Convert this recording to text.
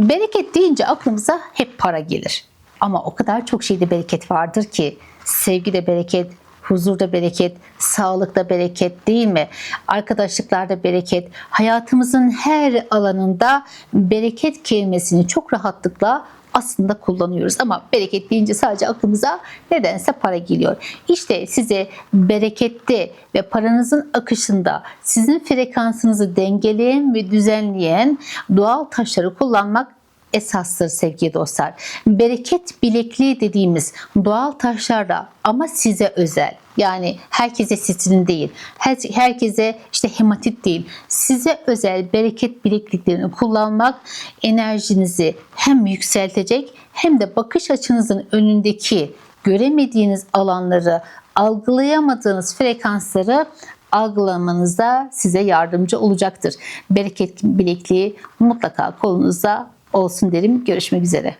Bereket deyince aklımıza hep para gelir. Ama o kadar çok şeyde bereket vardır ki sevgide bereket, huzurda bereket, sağlıkta bereket değil mi? Arkadaşlıklarda bereket, hayatımızın her alanında bereket kelimesini çok rahatlıkla aslında kullanıyoruz ama bereket deyince sadece aklımıza nedense para geliyor. İşte size berekette ve paranızın akışında sizin frekansınızı dengeleyen ve düzenleyen doğal taşları kullanmak esastır sevgili dostlar. Bereket bilekliği dediğimiz doğal taşlarla ama size özel. Yani herkese sitrin değil, her, herkese işte hematit değil. Size özel bereket bilekliklerini kullanmak enerjinizi hem yükseltecek hem de bakış açınızın önündeki göremediğiniz alanları, algılayamadığınız frekansları algılamanıza size yardımcı olacaktır. Bereket bilekliği mutlaka kolunuzda olsun derim. Görüşmek üzere.